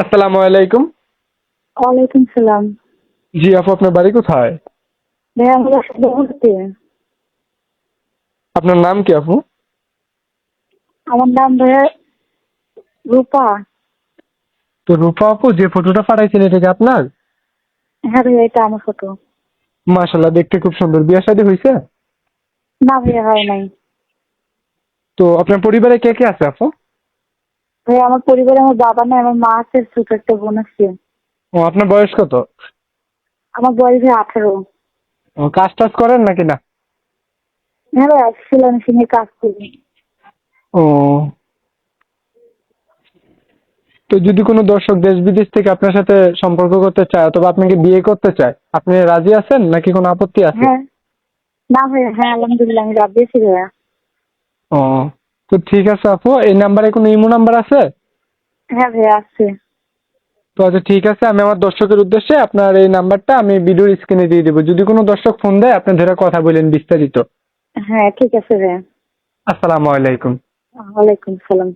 আসসালামু আলাইকুম। ওয়ালাইকুম সালাম। জি আপু আপনার বাড়ি কোথায়? ভাইয়া আমার বাসা বলতে আপনার নাম কি আপু? আমার নাম ভাইয়া রূপা। তো রূপা আপু যে ফটোটা পাঠাইছেন এটা কি আপনার? হ্যাঁ ভাইয়া এটা আমার ফটো। মাশাল্লাহ দেখতে খুব সুন্দর। বিয়ে শাদী হয়েছে না ভাইয়া হয় নাই। তো আপনার পরিবারে কে কে আছে আপু? ভাইয়া আমার পরিবারে আমার বাবা নাই আমার মা আছে ছোট একটা বোন আছে। ও আপনার বয়স কত? আমার বয়স ভাই আঠারো। ও কাজ টাজ করেন নাকি না? হ্যাঁ ভাইয়া ফ্রিল্যান্সিং কাজ করি। ও। তো যদি কোনো দর্শক দেশ বিদেশ থেকে আপনার সাথে সম্পর্ক করতে চায় অথবা আপনাকে বিয়ে করতে চায় আপনি রাজি আছেন নাকি কোনো আপত্তি আছে? হ্যাঁ। না ভাইয়া হ্যাঁ আলহামদুলিল্লাহ আমি রাজি আছি ভাইয়া। ও। তো ঠিক আছে আপু এই নাম্বারে কোনো ইমো নাম্বার আছে? হ্যাঁ ভাইয়া আছে। তো আচ্ছা ঠিক আছে আমি আমার দর্শকের উদ্দেশ্যে আপনার এই নাম্বারটা আমি ভিডিওর স্ক্রিনে দিয়ে দেবো। যদি কোনো দর্শক ফোন দেয় আপনি ধরে কথা বলেন বিস্তারিত। হ্যাঁ ঠিক আছে ভাইয়া। আসসালামু আলাইকুম। ওয়ালাইকুম সালাম।